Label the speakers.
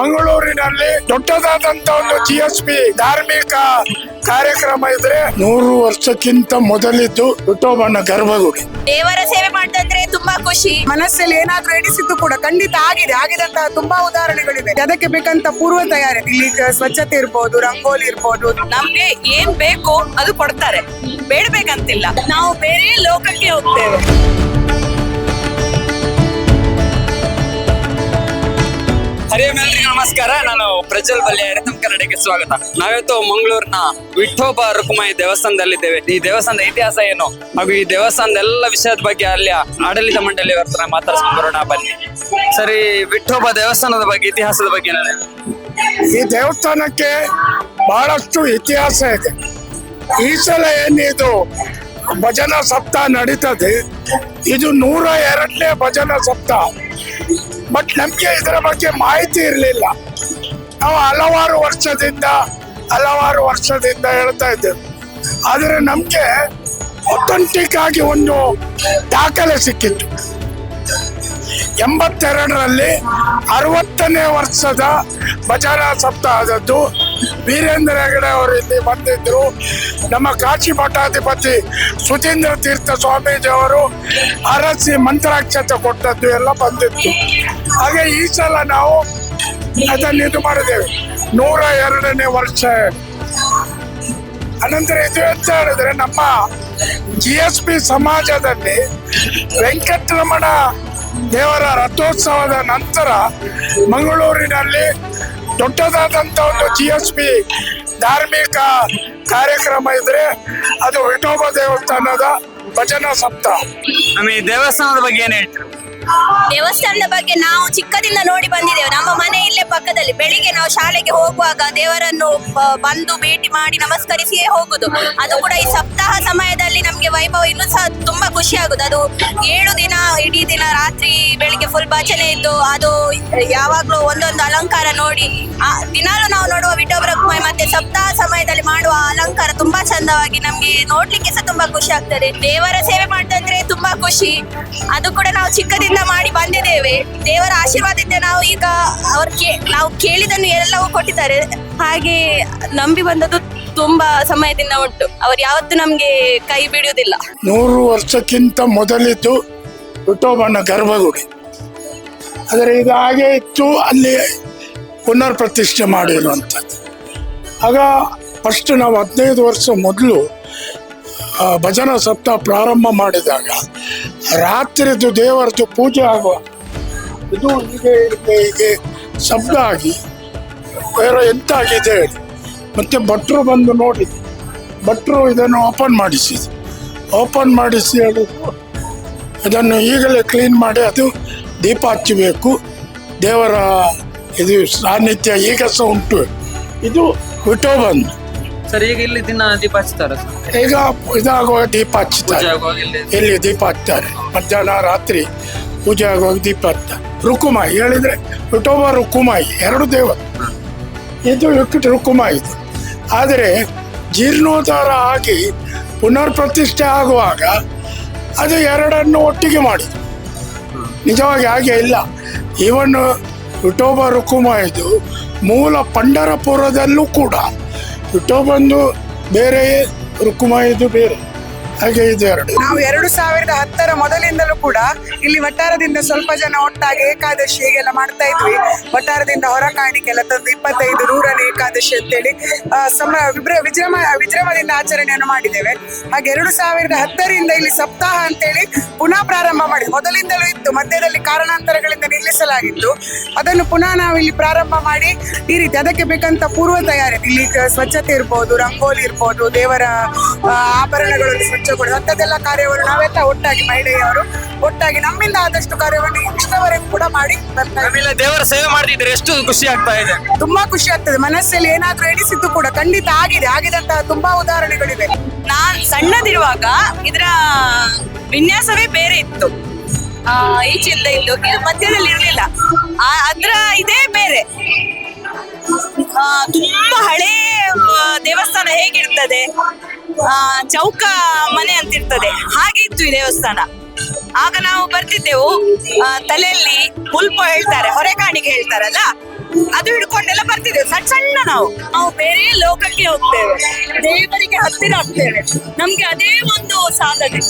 Speaker 1: ಮಂಗಳೂರಿನಲ್ಲಿ ದೊಡ್ಡದಾದಂತ ಒಂದು ಜಿ ಎಸ್ ಪಿ ಧಾರ್ಮಿಕ ಕಾರ್ಯಕ್ರಮ ಇದ್ರೆ ನೂರು ವರ್ಷಕ್ಕಿಂತ ಮೊದಲಿದ್ದು ಹುಟ್ಟೋಬಣ್ಣ ಗರ್ಭಗುಡಿ.
Speaker 2: ದೇವರ ಸೇವೆ ಮಾಡ್ತಂದ್ರೆ ತುಂಬಾ ಖುಷಿ.
Speaker 3: ಮನಸ್ಸಲ್ಲಿ ಏನಾದ್ರೂ ಎಣಿಸಿದ್ದು ಕೂಡ ಖಂಡಿತ ಆಗಿದೆ. ಆಗಿದಂತಹ ತುಂಬಾ ಉದಾಹರಣೆಗಳಿವೆ. ಅದಕ್ಕೆ ಬೇಕಂತ ಪೂರ್ವ ತಯಾರಿ. ಇಲ್ಲಿ ಸ್ವಚ್ಛತೆ ಇರ್ಬೋದು, ರಂಗೋಲಿ ಇರ್ಬೋದು.
Speaker 2: ನಮ್ಗೆ ಏನ್ ಬೇಕು ಅದು ಕೊಡ್ತಾರೆ. ಬೇಡ್ಬೇಕಂತಿಲ್ಲ. ನಾವು ಬೇರೆ ಲೋಕಕ್ಕೆ ಹೋಗ್ತೇವೆ.
Speaker 4: ಹರಿಯ ಎಲ್ರಿಗೂ ನಮಸ್ಕಾರ. ನಾನು ಪ್ರಜ್ವಲ್ ಬಲ್ಯಾರಿ ನಮ್ಮ ಕನ್ನಡಕ್ಕೆ ಸ್ವಾಗತ. ನಾವಿವತ್ತು ಮಂಗಳೂರಿನ ವಿಠೋಬ ರುಕುಮಾಯಿ ದೇವಸ್ಥಾನದಲ್ಲಿದ್ದೇವೆ. ಈ ದೇವಸ್ಥಾನದ ಇತಿಹಾಸ ಏನು? ಹಾಗೂ ಈ ದೇವಸ್ಥಾನದ ಎಲ್ಲ ವಿಷಯದ ಬಗ್ಗೆ ಅಲ್ಲಿ ಆಡಳಿತ ಮಂಡಳಿ ಹತ್ರ ಮಾತಾಡ್ಸ್ಕೊಂಡು ಬರೋಣ, ಬನ್ನಿ. ಸರಿ, ವಿಠೋಬ ದೇವಸ್ಥಾನದ ಬಗ್ಗೆ, ಇತಿಹಾಸದ ಬಗ್ಗೆ ನಾನು
Speaker 1: ಈ ದೇವಸ್ಥಾನಕ್ಕೆ ಬಹಳಷ್ಟು ಇತಿಹಾಸ ಇದೆ. ಈ ಸಲ ಏನಿದು? ಭಜನಾ ಸಪ್ತಾಹ ನಡೀತದೆ. ಇದು ನೂರ ಎರಡನೇ ಭಜನಾ ಸಪ್ತಾಹ. ಬಟ್ ನಮಗೆ ಇದರ ಬಗ್ಗೆ ಮಾಹಿತಿ ಇರಲಿಲ್ಲ. ನಾವು ಹಲವಾರು ವರ್ಷದಿಂದ ಹಲವಾರು ವರ್ಷದಿಂದ ಹೇಳ್ತಾ ಇದ್ದೇವೆ. ಆದರೆ ನಮಗೆ ಅಥೆಂಟಿಕ್ ಆಗಿ ಒಂದು ದಾಖಲೆ ಸಿಕ್ಕಿತ್ತು. ಎಂಬತ್ತೆರಡರಲ್ಲಿ ಅರವತ್ತನೇ ವರ್ಷದ ಭಜನಾ ಸಪ್ತಾಹದದ್ದು ವೀರೇಂದ್ರ ಹೆಗಡೆ ಅವರು ಇಲ್ಲಿ ಬಂದಿದ್ರು. ನಮ್ಮ ಕಾಶಿ ಮಠಾಧಿಪತಿ ಸುಧೀಂದ್ರ ತೀರ್ಥ ಸ್ವಾಮೀಜಿ ಅವರು ಅರಸಿ ಮಂತ್ರಾಕ್ಷತೆ ಕೊಟ್ಟದ್ದು ಎಲ್ಲ ಬಂದಿತ್ತು. ಹಾಗೆ ಈ ಸಲ ನಾವು ಅದನ್ನು ಇದು ಮಾಡಿದ್ದೇವೆ. ನೂರ ಎರಡನೇ ವರ್ಷ. ಅನಂತರ ಇದು ಅಂತ ಹೇಳಿದ್ರೆ ನಮ್ಮ ಜಿ ಎಸ್ ಬಿ ಸಮಾಜದಲ್ಲಿ ವೆಂಕಟರಮಣ ದೇವರ ರಥೋತ್ಸವದ ನಂತರ ಮಂಗಳೂರಿನಲ್ಲಿ ದೊಡ್ಡದಾದಂತ ಒಂದು ಜಿ ಎಸ್ ಪಿ ಧಾರ್ಮಿಕ ಕಾರ್ಯಕ್ರಮ ಇದ್ರೆ ಅದು ವಿಠೋಬ ದೇವಸ್ಥಾನದ ಭಜನಾ ಸಪ್ತಾಹ
Speaker 4: ನಮ್ಮ ಈ ದೇವಸ್ಥಾನದ ಬಗ್ಗೆ ಏನ್ ಹೇಳ್ತೀರಿ?
Speaker 2: ದೇವಸ್ಥಾನದ ಬಗ್ಗೆ ನಾವು ಚಿಕ್ಕದಿಂದ ನೋಡಿ ಬಂದಿದ್ದೇವೆ. ನಮ್ಮ ಮನೆ ಇಲ್ಲೇ ಪಕ್ಕದಲ್ಲಿ ಬೆಳಿಗ್ಗೆ ನಾವು ಶಾಲೆಗೆ ಹೋಗುವಾಗ ದೇವರನ್ನು ಬಂದು ಭೇಟಿ ಮಾಡಿ ನಮಸ್ಕರಿಸಿಯೇ ಹೋಗುದು. ಅದು ಕೂಡ ಈ ಸಪ್ತಾಹ ಸಮಯದಲ್ಲಿ ನಮ್ಗೆ ವೈಭವ ಇನ್ನೂ ಸಹ ತುಂಬಾ ಖುಷಿ ಆಗುದು. ಅದು ಏಳು ದಿನ, ಇಡೀ ದಿನ ರಾತ್ರಿ ಬೆಳಿಗ್ಗೆ ಫುಲ್ ಭಜನೆ ಇದ್ದು, ಅದು ಯಾವಾಗ್ಲೂ ಒಂದೊಂದು ಅಲಂಕಾರ ನೋಡಿ, ಆ, ದಿನಾಲು ನಾವು ನೋಡುವ ವಿಠೋಬರ ಕುಮಾರ್ ಮತ್ತೆ ಸಪ್ತಾಹ ಅಲಂಕಾರ ತುಂಬಾ ಚಂದವಾಗಿ ನಮ್ಗೆ ನೋಡ್ಲಿಕ್ಕೆ ಸಹ ತುಂಬಾ ಖುಷಿ ಆಗ್ತದೆ. ದೇವರ ಸೇವೆ ಮಾಡ್ತಂದ್ರೆ ತುಂಬಾ ಖುಷಿ. ಅದು ಕೂಡ ನಾವು ಚಿಕ್ಕದಿಂದ ಮಾಡಿ ಬಂದಿದ್ದೇವೆ. ದೇವರ ಆಶೀರ್ವಾದದಿಂದ ನಾವು ಈಗ ಅವ್ರ ನಾವು ಕೇಳಿದನ್ನು ಎಲ್ಲವೂ ಕೊಟ್ಟಿದ್ದಾರೆ. ಹಾಗೆ ನಂಬಿ ಬಂದದ್ದು ತುಂಬಾ ಸಮಯದಿಂದ ಉಂಟು. ಅವ್ರು ಯಾವತ್ತು ನಮ್ಗೆ ಕೈ ಬಿಡುವುದಿಲ್ಲ.
Speaker 1: ನೂರು ವರ್ಷಕ್ಕಿಂತ ಮೊದಲಿದ್ದು ಹುಟ್ಟೋಬಣ್ಣ ಗರ್ಭಗುಡಿ. ಆದರೆ ಇದು ಹಾಗೆ ಇತ್ತು ಅಲ್ಲಿ ಪುನರ್ ಪ್ರತಿಷ್ಠೆ ಮಾಡಿರುವಂಥದ್ದು. ಆಗ ಫಸ್ಟ್ ನಾವು ಹದಿನೈದು ವರ್ಷ ಮೊದಲು ಭಜನಾ ಸಪ್ತಾಹ ಪ್ರಾರಂಭ ಮಾಡಿದಾಗ, ರಾತ್ರಿದು ದೇವರದ್ದು ಪೂಜೆ ಆಗುವ, ಇದು ಹೀಗೆ ಹೀಗೆ ಶಬ್ದ ಆಗಿ, ಬೇರೆ ಎಂತ ಆಗಿದೆ ಹೇಳಿ. ಮತ್ತೆ ಭಟ್ರು ಬಂದು ನೋಡಿ, ಭಟ್ರು ಇದನ್ನು ಓಪನ್ ಮಾಡಿಸಿದ್ರು. ಓಪನ್ ಮಾಡಿಸಿ ಹೇಳಿದ್ರು ಅದನ್ನು ಈಗಲೇ ಕ್ಲೀನ್ ಮಾಡಿ ಅದು ದೀಪ ಹಚ್ಚಬೇಕು. ದೇವರ ಇದು ಸಾನ್ನಿಧ್ಯ ಈಗ ಸಹ ಉಂಟು. ಇದು ವಿಠೋಬಂದು
Speaker 4: ಸರ್ ಈಗ ಇಲ್ಲಿ ದಿನ ದೀಪ ಹಚ್ತಾರ
Speaker 1: ಈಗ ಇದಾಗುವಾಗ ದೀಪ ಹಚ್ಚುತ್ತಾರೆ.
Speaker 4: ಇಲ್ಲಿ
Speaker 1: ಇಲ್ಲಿ ದೀಪ ಹಚ್ತಾರೆ. ಮಧ್ಯಾಹ್ನ ರಾತ್ರಿ ಪೂಜೆ ಆಗುವಾಗ ದೀಪ ಹಚ್ತಾರೆ. ರುಕುಮಾಯಿ ಹೇಳಿದ್ರೆ ವಿಠೋಬ ರುಕುಮಾಯಿ ಎರಡು ದೇವ. ಇದು ವಿಕಟ ರುಕುಮಾಯಿ ಇದು. ಆದರೆ ಜೀರ್ಣೋದ್ಧಾರ ಆಗಿ ಪುನರ್ ಪ್ರತಿಷ್ಠೆ ಆಗುವಾಗ ಅದು ಎರಡನ್ನು ಒಟ್ಟಿಗೆ ಮಾಡಿ. ನಿಜವಾಗಿ ಹಾಗೆ ಇಲ್ಲ. ಇವನ್ ವಿಠೋಬ ರುಕುಮಾಯಿದು ಮೂಲ ಪಂಡರಪುರದಲ್ಲೂ ಕೂಡ ವಿಠೋಬಂದು ಬೇರೆ ರುಕುಮಾಯಿದು ಬೇರೆ.
Speaker 3: ನಾವು ಎರಡು ಸಾವಿರದ ಹತ್ತರ ಮೊದಲಿಂದಲೂ ಕೂಡ ಇಲ್ಲಿ ವಟ್ಟಾರದಿಂದ ಸ್ವಲ್ಪ ಜನ ಒಟ್ಟಾಗಿ ಏಕಾದಶಿ ಹೀಗೆಲ್ಲ ಮಾಡ್ತಾ ಇದ್ವಿ. ವಟ್ಟಾರದಿಂದ ಹೊರ ಕಾಣಿಕೆಲ್ಲ ತಂದು ಇಪ್ಪತ್ತೈದು ನೂರನೇ ಏಕಾದಶಿ ಅಂತೇಳಿ ಆ, ಸಮ ವಿಬ್ರ ವಿಜೃಂಭ ಆಚರಣೆಯನ್ನು ಮಾಡಿದ್ದೇವೆ. ಹಾಗೆ ಎರಡು ಸಾವಿರದ ಹತ್ತರಿಂದ ಇಲ್ಲಿ ಸಪ್ತಾಹ ಅಂತೇಳಿ ಪುನಃ ಪ್ರಾರಂಭ ಮಾಡಿ ಮೊದಲಿಂದಲೂ ಇತ್ತು ಮಧ್ಯದಲ್ಲಿ ಕಾರಣಾಂತರಗಳಿಂದ ನಿಲ್ಲಿಸಲಾಗಿತ್ತು. ಅದನ್ನು ಪುನಃ ನಾವು ಇಲ್ಲಿ ಪ್ರಾರಂಭ ಮಾಡಿ ಈ ರೀತಿ ಅದಕ್ಕೆ ಬೇಕಂತ ಪೂರ್ವ ತಯಾರಿ ಇಲ್ಲಿ ಸ್ವಚ್ಛತೆ ಇರ್ಬೋದು ರಂಗೋಲಿ ಇರ್ಬೋದು ದೇವರ ಆಭರಣಗಳನ್ನು ಸ್ವಚ್ಛಗೊಳಿಸಿ ಅಂಥದ್ದೆಲ್ಲ ಕಾರ್ಯವನ್ನು ನಾವೆಲ್ಲ ಒಟ್ಟಾಗಿ ಮಹಿಳೆಯವರು ಒಟ್ಟಾಗಿ ನಮ್ಮಿಂದ ಆದಷ್ಟು ಕಾರ್ಯವನ್ನು ಇಷ್ಟವರೆಗೂ ಕೂಡ ಮಾಡಿ ಬರ್ತಾ ಇದ್ದೀವಿ.
Speaker 4: ಆಮೇಲೆ ದೇವರ ಸೇವೆ ಮಾಡ್ತಿದ್ರೆ ಎಷ್ಟು ಖುಷಿ ಆಗ್ತಾ ಇದೆ.
Speaker 3: ತುಂಬಾ ಖುಷಿ ಆಗ್ತದೆ. ಮನಸ್ಸಲ್ಲಿ ಏನಾದ್ರೂ ಎಣಿಸಿದ್ದು ಕೂಡ ಖಂಡಿತ ಆಗಿದೆ. ಆಗಿದಂತಹ ತುಂಬಾ ಉದಾಹರಣೆಗಳಿವೆ.
Speaker 2: ನಾನ್ ಸಣ್ಣದಿರುವಾಗ ಇದರ ವಿನ್ಯಾಸವೇ ಬೇರೆ ಇತ್ತು. ಆ, ಈಚೆಯಿಂದ ಇದ್ದು ಇದು ಮಧ್ಯದಲ್ಲಿ ಇರಲಿಲ್ಲ. ಅದ್ರ ಇದೇ ಬೇರೆ. ಆ, ತುಂಬಾ ಹಳೇ ಆ, ದೇವಸ್ಥಾನ ಹೇಗಿರ್ತದೆ? ಆ, ಚೌಕ ಮನೆ ಅಂತಿರ್ತದೆ. ಹಾಗೆ ಇತ್ತು ಈ ದೇವಸ್ಥಾನ. ಆಗ ನಾವು ಬರ್ತಿದ್ದೆವು. ತಲೆಯಲ್ಲಿ ಮುಲ್ಪ ಹೇಳ್ತಾರೆ ಹೊರೆ ಕಾಣಿಗೆ ಹೇಳ್ತಾರಲ್ಲ? ಅದು ಹಿಡ್ಕೊಂಡೆಲ್ಲ ಬರ್ತಿದ್ದೇವೆ. ಸಣ್ಣ ಸಣ್ಣ ನಾವು. ನಾವು ಬೇರೆ ಲೋಕಕ್ಕೆ ಹೋಗ್ತೇವೆ. ದೇವರಿಗೆ ಹತ್ತಿರ ಆಗ್ತೇವೆ. ನಮ್ಗೆ ಅದೇ ಒಂದು ಸಾಧನೆ.